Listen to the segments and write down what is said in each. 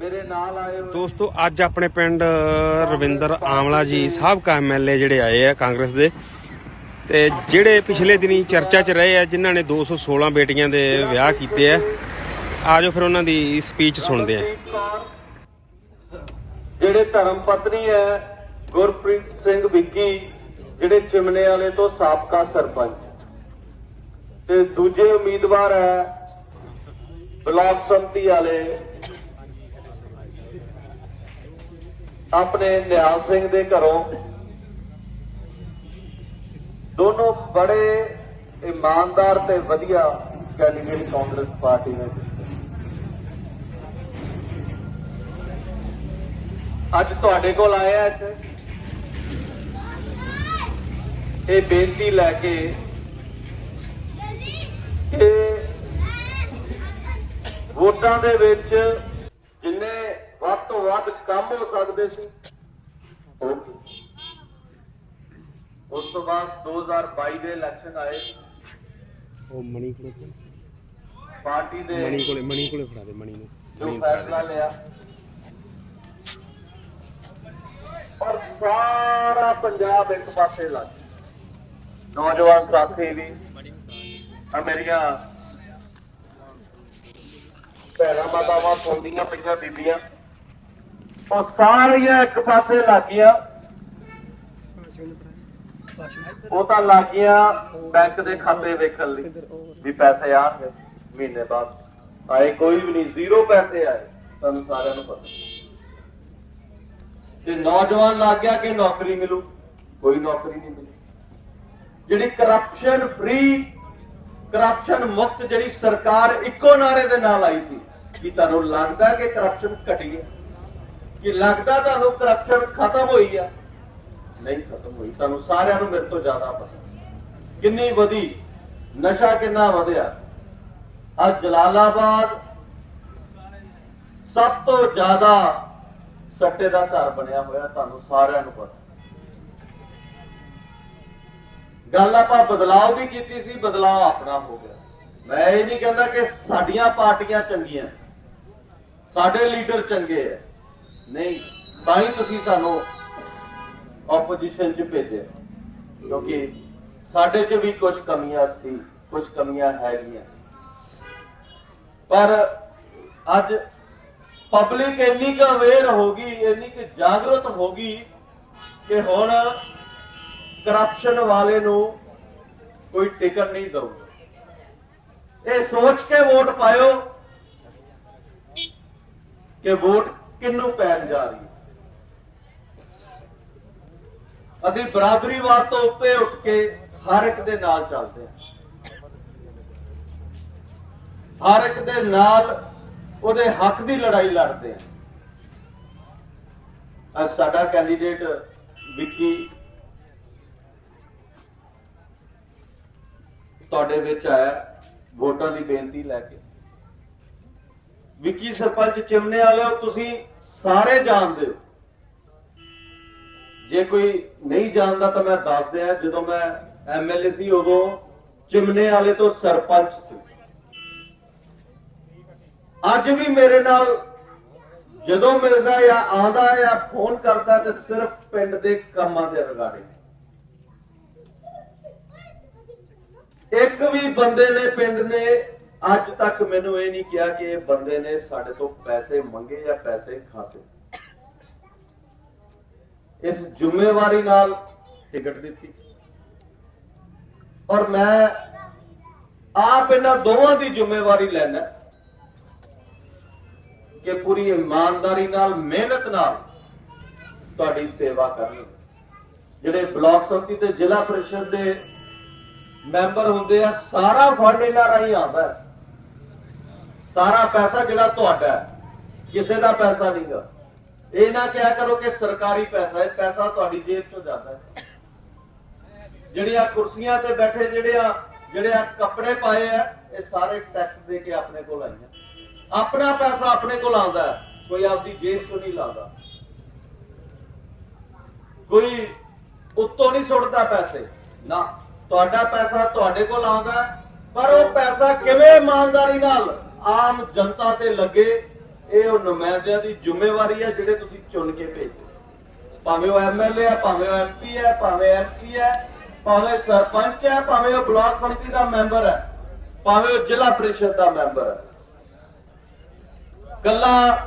ਮੇਰੇ ਨਾਲ ਆਏ ਦੋਸਤੋ ਅੱਜ ਆਪਣੇ ਪਿੰਡ ਰਵਿੰਦਰ ਆਮਲਾ ਜੀ ਸਾਬਕਾ ਐਮਐਲਏ ਜਿਹੜੇ ਆਏ ਆ ਕਾਂਗਰਸ ਦੇ। ਤੇ ਜਿਹੜੇ ਪਿਛਲੇ ਦਿਨੀ ਚਰਚਾ 'ਚ ਰਹੇ ਆ ਜਿਨ੍ਹਾਂ ਨੇ 216 ਬੇਟੀਆਂ ਦੇ ਵਿਆਹ ਕੀਤੇ ਆ ਆਜੋ ਫਿਰ ਉਹਨਾਂ ਦੀ ਸਪੀਚ ਸੁਣਦੇ ਆ। ਜਿਹੜੇ ਧਰਮ ਪਤਨੀ ਹੈ ਗੁਰਪ੍ਰੀਤ ਸਿੰਘ ਵਿੱਕੀ ਜਿਹੜੇ ਚਿਮਨੇ ਵਾਲੇ ਤੋਂ ਸਾਬਕਾ ਸਰਪੰਚ। ਤੇ ਦੂਜੇ ਉਮੀਦਵਾਰ ਹੈ ਬਲਾਕ ਸੰਮਤੀ ਵਾਲੇ ਆਪਣੇ ਨਿਹਾਲ ਸਿੰਘ ਦੇ ਘਰੋਂ। ਦੋਨੋਂ ਬੜੇ ਇਮਾਨਦਾਰ ਤੇ ਵਧੀਆ ਕੈਂਡੀਡੇਟ ਕਾਂਗਰਸ ਪਾਰਟੀ ਨੇ ਅੱਜ ਤੁਹਾਡੇ ਕੋਲ ਆਇਆ ਇੱਥੇ। ਇਹ ਬੇਨਤੀ ਲੈ ਕੇ ਕਿ ਵੋਟਾਂ ਦੇ ਵਿੱਚ ਜਿੰਨੇ ਵੱਧ ਤੋਂ ਵੱਧ ਕੰਮ ਹੋ ਸਕਦੇ ਸੀ। ਉਸ ਤੋਂ ਬਾਅਦ 2022 ਦੇ ਇਲੈਕਸ਼ਨ ਆਏ। ਉਹ ਮਣੀ ਕੋਲੇ ਪਾਰਟੀ ਦੇ ਮਣੀ ਕੋਲੇ ਮਣੀ ਕੋਲੇ ਫੜਾ ਦੇ ਮਣੀ ਨੂੰ। ਜੋ ਫੈਸਲਾ ਲਿਆ। ਔਰ ਸਾਰਾ ਪੰਜਾਬ ਇੱਕ ਪਾਸੇ ਲੱਗ ਗਿਆ। ਨੌਜਵਾਨ ਸਾਥੀ ਵੀ ਆ ਮੇਰੀਆਂ ਭੈਣਾਂ ਮਾਤਾਵਾਂ ਸੁਣਦੀਆਂ ਪਈਆਂ ਬੀਬੀਆਂ। ਉਹ ਸਾਰੀਆਂ ਇੱਕ ਪਾਸੇ ਲੱਗੀਆਂ ਉਹ ਤਾਂ ਲੱਗੀਆਂ ਬੈਂਕ ਦੇ ਖਾਤੇ ਵੇਖਣ ਲਈ ਵੀ ਪੈਸੇ ਆਣਗੇ ਮਹੀਨੇ ਬਾਅਦ। ਆਏ ਕੋਈ ਵੀ ਨਹੀਂ, ਜ਼ੀਰੋ ਪੈਸੇ ਆਏ, ਤੁਹਾਨੂੰ ਸਾਰਿਆਂ ਨੂੰ ਪਤਾ। ਤੇ ਨੌਜਵਾਨ ਲੱਗ ਗਿਆ ਕਿ ਨੌਕਰੀ ਮਿਲੂ? ਕੋਈ ਨੌਕਰੀ ਨਹੀਂ ਮਿਲੀ। ਜਿਹੜੀ ਕਰਪਸ਼ਨ ਫ੍ਰੀ ਕਰਪਸ਼ਨ ਮੁਕਤ ਜਿਹੜੀ ਸਰਕਾਰ ਇੱਕੋ ਨਾਰੇ ਦੇ ਨਾਲ ਆਈ ਸੀ, ਕੀ ਤੁਹਾਨੂੰ ਲੱਗਦਾ ਕਿ ਕਰਪਸ਼ਨ ਘਟੀ ਹੈ? ਕਿ ਲੱਗਦਾ ਤੁਹਾਨੂੰ ਕਰਪਸ਼ਨ ਖਤਮ ਹੋਈ ਆ? ਨਹੀਂ ਖਤਮ ਹੋਈ, ਤੁਹਾਨੂੰ ਸਾਰਿਆਂ ਨੂੰ ਮੇਰੇ ਤੋਂ ਜ਼ਿਆਦਾ ਪਤਾ। ਕਿੰਨੀ ਵਧੀ, ਨਸ਼ਾ ਕਿੰਨਾ ਵਧਿਆ। ਅੱਜ ਜਲਾਲਾਬਾਦ ਸਭ ਤੋਂ ਜ਼ਿਆਦਾ ਸੱਟੇ ਦਾ ਘਰ ਬਣਿਆ ਹੋਇਆ, ਤੁਹਾਨੂੰ ਸਾਰਿਆਂ ਨੂੰ ਪਤਾ। ਗੱਲ ਆਪਾਂ ਬਦਲਾਅ ਦੀ ਕੀਤੀ ਸੀ, ਬਦਲਾਅ ਆਪਣਾ ਹੋ ਗਿਆ। ਮੈਂ ਇਹ ਨਹੀਂ ਕਹਿੰਦਾ ਕਿ ਸਾਡੀਆਂ ਪਾਰਟੀਆਂ ਚੰਗੀਆਂ, ਸਾਡੇ ਲੀਡਰ ਚੰਗੇ ਐ ਨਹੀਂ, ਤਾਂ ਹੀ ਤੁਸੀਂ ਸਾਨੂੰ ਆਪੋਜੀਸ਼ਨ 'ਚ ਭੇਜਿਆ। ਕਿਉਂਕਿ ਸਾਡੇ 'ਚ ਵੀ ਕੁਝ ਕਮੀਆਂ ਸੀ ਕੁਝ ਕਮੀਆਂ ਹੈਗੀਆਂ। ਪਰ ਅੱਜ ਪਬਲਿਕ ਇੰਨੀ ਕੁ ਅਵੇਅਰ ਹੋ ਗਈ, ਇੰਨੀ ਕੁ ਜਾਗਰੂਕ ਹੋ ਗਈ ਕਿ ਹੁਣ ਕਰਪਸ਼ਨ ਵਾਲੇ ਨੂੰ ਕੋਈ ਟਿਕਟ ਨਹੀਂ ਦਊਗਾ। ਇਹ ਸੋਚ ਕੇ ਵੋਟ ਪਾਇਓ ਕਿ ਵੋਟ ਕਿੰਨੂੰ ਪੈਣ ਜਾ ਰਹੀ ਅਸੀਂ ਬਰਾਦਰੀਵਾਦ ਤੋਂ ਉੱਤੇ ਉੱਠ ਕੇ ਹਰ ਇੱਕ ਦੇ ਨਾਲ ਚੱਲਦੇ ਹਾਂ। ਹਰ ਇੱਕ ਦੇ ਨਾਲ ਉਹਦੇ ਹੱਕ ਦੀ ਲੜਾਈ ਲੜਦੇ ਹਾਂ। ਅੱਜ ਸਾਡਾ ਕੈਂਡੀਡੇਟ ਵਿੱਕੀ ਤੁਹਾਡੇ ਵਿੱਚ ਆਇਆ, ਵੋਟਾਂ ਦੀ ਬੇਨਤੀ ਲੈ ਕੇ। ਵਿੱਕੀ ਸਰਪੰਚ ਚਿਮਨੇ ਵਾਲਿਓ ਤੁਸੀਂ ਸਾਰੇ ਜਾਣਦੇ ਹੋ। ਜੇ ਕੋਈ ਨਹੀਂ ਜਾਣਦਾ ਤਾਂ ਮੈਂ ਦੱਸ ਦਿਆਂ ਜਦੋਂ ਮੈਂ ਐਮਐਲਏ ਸੀ, ਉਦੋਂ ਚਿਮਨੇ ਵਾਲੇ ਤੋਂ ਸਰਪੰਚ ਸੀ। ਅੱਜ ਵੀ ਮੇਰੇ ਨਾਲ ਜਦੋਂ ਮਿਲਦਾ ਜਾਂ ਆਂਦਾ ਜਾਂ ਫੋਨ ਕਰਦਾ ਤੇ ਸਿਰਫ ਪਿੰਡ ਦੇ ਕੰਮਾਂ ਦੇ ਰਿਗਾਰਡਿੰਗ ਇੱਕ ਵੀ ਬੰਦੇ ਨੇ, ਪਿੰਡ ਨੇ ਅੱਜ ਤੱਕ ਮੈਨੂੰ ਇਹ ਨਹੀਂ ਕਿਹਾ ਕਿ ਇਹ ਬੰਦੇ ਨੇ ਸਾਡੇ ਤੋਂ ਪੈਸੇ ਮੰਗੇ ਜਾਂ ਪੈਸੇ ਖਾਤੇ। ਇਸ ਜ਼ਿੰਮੇਵਾਰੀ ਨਾਲ ਟਿਕਟ ਦਿੱਤੀ। ਔਰ ਮੈਂ ਆਪ ਇਹਨਾਂ ਦੋਵਾਂ ਦੀ ਜ਼ਿੰਮੇਵਾਰੀ ਲੈਣਾ ਕਿ ਪੂਰੀ ਇਮਾਨਦਾਰੀ ਨਾਲ, ਮਿਹਨਤ ਨਾਲ ਤੁਹਾਡੀ ਸੇਵਾ ਕਰਨੀ। ਜਿਹੜੇ ਬਲਾਕ ਸੰਮਤੀ ਤੇ ਜ਼ਿਲ੍ਹਾ ਪ੍ਰੀਸ਼ਦ ਦੇ ਮੈਂਬਰ ਹੁੰਦੇ ਆ, ਸਾਰਾ ਫੰਡ ਇਹਨਾਂ ਰਾਹੀਂ ਆਉਂਦਾ ਹੈ। ਸਾਰਾ ਪੈਸਾ ਜਿਹੜਾ ਤੁਹਾਡਾ ਕਿਸੇ ਦਾ ਪੈਸਾ ਨਹੀਂਗਾ। ਇਹ ਨਾ ਕਿਹਾ ਕਰੋ ਕਿ ਸਰਕਾਰੀ ਪੈਸਾ ਹੈ, ਪੈਸਾ ਤੁਹਾਡੀ ਜੇਬ ਚੋਂ ਜਾਂਦਾ ਹੈ। ਜਿਹੜੀਆਂ ਕੁਰਸੀਆਂ ਤੇ ਬੈਠੇ ਜਿਹੜੇ ਆ ਜਿਹੜੇ ਆ ਕੱਪੜੇ ਪਾਏ ਆ, ਇਹ ਸਾਰੇ ਟੈਕਸ ਦੇ ਕੇ ਆਪਣੇ ਕੋਲ ਆਈਆਂ ਆਪਣਾ ਪੈਸਾ ਆਪਣੇ ਕੋਲ ਆਉਂਦਾ ਕੋਈ ਆਪਦੀ ਜੇਬ ਚੋਂ ਨਹੀਂ ਲਾਉਂਦਾ। ਕੋਈ ਉੱਤੋਂ ਨਹੀਂ ਸੁੱਟਦਾ ਪੈਸੇ। ਨਾ, ਤੁਹਾਡਾ ਪੈਸਾ ਤੁਹਾਡੇ ਕੋਲ ਆਉਂਦਾ ਪਰ ਉਹ ਪੈਸਾ ਕਿਵੇਂ ਇਮਾਨਦਾਰੀ ਨਾਲ ਆਮ ਜਨਤਾ ਤੇ ਲੱਗੇ ਇਹ ਉਹ ਨੁਮਾਇੰਦਿਆਂ ਦੀ ਜ਼ਿੰਮੇਵਾਰੀ ਹੈ ਜਿਹੜੇ ਤੁਸੀਂ ਚੁਣ ਕੇ ਭੇਜੋ। ਭਾਵੇਂ ਉਹ ਐਮਐਲਏ ਹੈ, ਭਾਵੇਂ ਉਹ ਐਮਪੀ ਹੈ, ਭਾਵੇਂ ਐਮਸੀ ਹੈ, ਭਾਵੇਂ ਸਰਪੰਚ ਹੈ, ਭਾਵੇਂ ਉਹ ਬਲਾਕ ਸੰਮਤੀ ਦਾ ਮੈਂਬਰ ਹੈ, ਭਾਵੇਂ ਉਹ ਜ਼ਿਲ੍ਹਾ ਪ੍ਰੀਸ਼ਦ ਦਾ ਮੈਂਬਰ ਹੈ। ਕੱਲਾ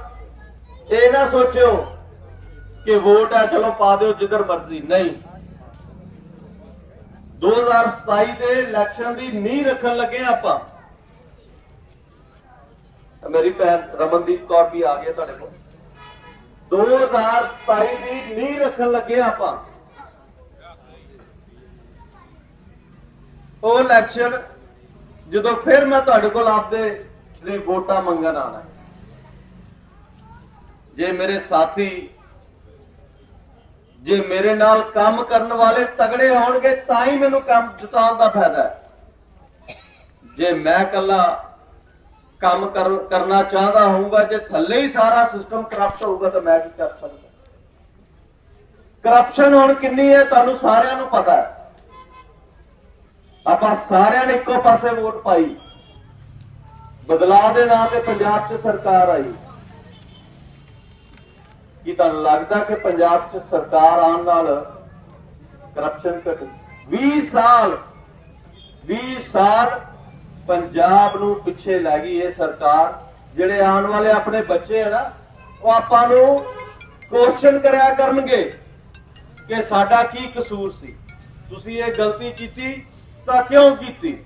ਇਹ ਨਾ ਸੋਚਿਓ ਕਿ ਵੋਟ ਹੈ, ਚਲੋ ਪਾ ਦਿਓ ਜਿੱਧਰ ਮਰਜ਼ੀ, ਨਹੀਂ। 2027 ਦੇ ਇਲੈਕਸ਼ਨ ਦੀ ਨੀਂਹ ਰੱਖਣ ਲੱਗੇ ਆਪਾਂ। ਮੇਰੀ ਭੈਣ ਰਮਨਦੀਪ ਕੌਰ ਵੀ ਆ ਗਈ ਤੁਹਾਡੇ ਕੋਲ। 2027 ਦੀ ਨੀਂਹ ਰੱਖਣ ਲੱਗੇ ਆਪਾਂ। ਉਹ ਇਲੈਕਸ਼ਨ ਜਦੋਂ ਫਿਰ ਮੈਂ ਤੁਹਾਡੇ ਕੋਲ ਆਪਦੇ ਲਈ ਵੋਟਾਂ ਮੰਗਣ ਆਣਾ ਜੇ ਮੇਰੇ ਸਾਥੀ, ਜੇ ਮੇਰੇ ਨਾਲ ਕੰਮ ਕਰਨ ਵਾਲੇ ਤਗੜੇ ਹੋਣਗੇ ਤਾਂ ਹੀ ਮੈਨੂੰ ਕੰਮ ਜਿਤਾਉਣ ਦਾ ਫਾਇਦਾ ਹੈ। ਜੇ ਮੈਂ ਇਕੱਲਾ ਕੰਮ ਕਰਨਾ ਚਾਹਦਾ ਹੋਊਗਾ, ਜੇ ਥੱਲੇ ਹੀ ਸਾਰਾ ਸਿਸਟਮ ਕਰਪਟ ਹੋਊਗਾ ਤਾਂ ਮੈਂ ਕੀ ਕਰ ਸਕਦਾ? ਕਰਪਸ਼ਨ ਹੁਣ ਕਿੰਨੀ ਹੈ ਤੁਹਾਨੂੰ ਸਾਰਿਆਂ ਨੂੰ ਪਤਾ ਹੈ। ਆਪਾਂ ਸਾਰਿਆਂ ਨੇ ਇੱਕੋ ਪਾਸੇ ਵੋਟ ਪਾਈ। ਬਦਲਾਅ ਦੇ ਨਾਂ ਤੇ ਪੰਜਾਬ 'ਚ ਸਰਕਾਰ ਆਈ। ਕੀ ਤੁਹਾਨੂੰ ਲੱਗਦਾ ਕਿ ਪੰਜਾਬ 'ਚ ਸਰਕਾਰ ਆਉਣ ਨਾਲ ਕਰਪਸ਼ਨ ਘਟੀ? 20 ਸਾਲ 20 ਸਾਲ ਪੰਜਾਬ ਨੂੰ ਪਿੱਛੇ ਲੈ ਗਈ ਇਹ ਸਰਕਾਰ। ਜਿਹੜੇ ਆਉਣ ਵਾਲੇ ਆਪਣੇ ਬੱਚੇ ਹੈ ਨਾ, ਉਹ ਆਪਾਂ ਨੂੰ ਕੁਐਸਚਨ ਕਰਿਆ ਕਰਨਗੇ ਕਿ ਸਾਡਾ ਕੀ ਕਸੂਰ ਸੀ। ਤੁਸੀਂ ਇਹ ਗਲਤੀ ਕੀਤੀ ਤਾਂ ਕਿਉਂ ਕੀਤੀ?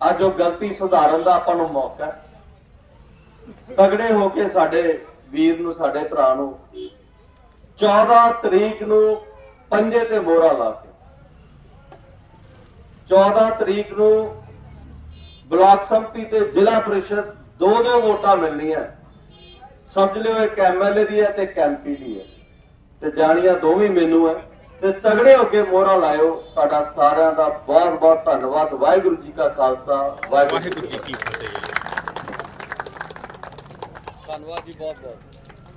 ਅੱਜ ਉਹ ਗਲਤੀ ਸੁਧਾਰਨ ਦਾ ਆਪਾਂ ਨੂੰ ਮੌਕਾ ਤਗੜੇ ਹੋ ਕੇ ਸਾਡੇ ਵੀਰ ਨੂੰ, ਸਾਡੇ ਭਰਾ ਨੂੰ 14 ਤਰੀਕ ਨੂੰ ਪੰਜੇ ਤੇ ਮੋਹਰਾ ਲਾ ਕੇ। 14 ਤਰੀਕ ਨੂੰ ਬਲਾਕ ਸੰਮਤੀ ਤੇ ਜ਼ਿਲ੍ਹਾ ਪ੍ਰੀਸ਼ਦ ਦੋ ਦੋ ਵੋਟਾਂ ਮਿਲਣੀਆਂ। ਸਮਝ ਲਿਓ ਇੱਕ ਐਮਐਲਏ ਦੀ ਹੈ ਤੇ ਇੱਕ ਐਮਪੀ ਦੀ ਹੈ। ਤੇ ਜਾਣੀਆਂ ਦੋਵੇਂ ਮੈਨੂੰ ਹੈ। ਤੇ ਤਗੜੇ ਹੋ ਕੇ ਮੋਹਰਾ ਲਾਇਓ। ਤੁਹਾਡਾ ਸਾਰਿਆਂ ਦਾ ਬਹੁਤ ਬਹੁਤ ਧੰਨਵਾਦ। ਵਾਹਿਗੁਰੂ ਜੀ ਕਾ ਖਾਲਸਾ, ਵਾਹਿਗੁਰੂ ਜੀ ਕੀ ਫਤਿਹ। ਧੰਨਵਾਦ ਜੀ, ਬਹੁਤ ਬਹੁਤ।